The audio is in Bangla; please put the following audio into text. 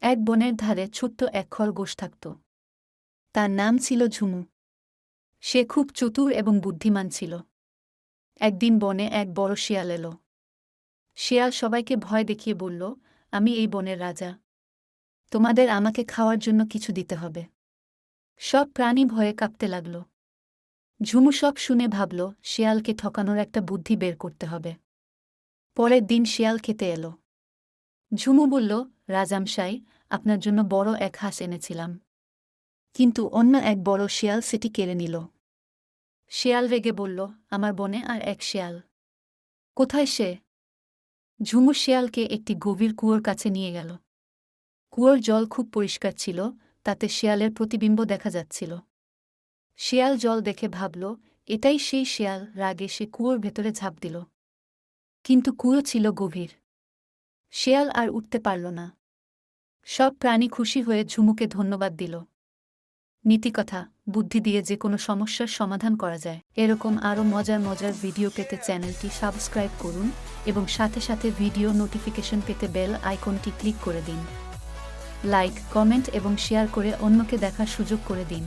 এক বনের ধারে ছোট্ট এক খরগোশ থাকত। তার নাম ছিল ঝুমু। সে খুব চতুর এবং বুদ্ধিমান ছিল। একদিন বনে এক বড় শিয়াল এলো। শিয়াল সবাইকে ভয় দেখিয়ে বলল, আমি এই বনের রাজা। তোমাদের আমাকে খাওয়ার জন্য কিছু দিতে হবে সব প্রাণী ভয়ে কাঁপতে লাগল। ঝুমু সব শুনে ভাবল, শিয়ালকে ঠকানোর একটা বুদ্ধি বের করতে হবে। পরের দিন শিয়াল খেতে এলো। ঝুমু বলল রাজামশাই আপনার জন্য বড় এক হাঁস এনেছিলাম। কিন্তু অন্য এক বড় শিয়াল সেটি কেড়ে নিল। শিয়াল রেগে বলল, আমার বনে আর এক শিয়াল। কোথায় সে? ঝুমু শিয়ালকে একটি গভীর কুয়োর কাছে নিয়ে গেল। কুয়োর জল খুব পরিষ্কার ছিল, তাতে শিয়ালের প্রতিবিম্ব দেখা যাচ্ছিল। শিয়াল জল দেখে ভাবল, এটাই সেই শিয়াল, রাগে সে কুয়োর ভেতরে ঝাঁপ দিল। কিন্তু কুয়ো ছিল গভীর। শিয়াল আর উঠতে পারল না। সব প্রাণী খুশি হয়ে ঝুমুকে ধন্যবাদ দিল। নীতিকথা, বুদ্ধি দিয়ে যে কোনো সমস্যার সমাধান করা যায়। এরকম আরও মজার মজার ভিডিও পেতে চ্যানেলটি সাবস্ক্রাইব করুন এবং সাথে সাথে ভিডিও নোটিফিকেশন পেতে বেল আইকনটি ক্লিক করে দিন। লাইক, কমেন্ট এবং শেয়ার করে অন্যকে দেখার সুযোগ করে দিন।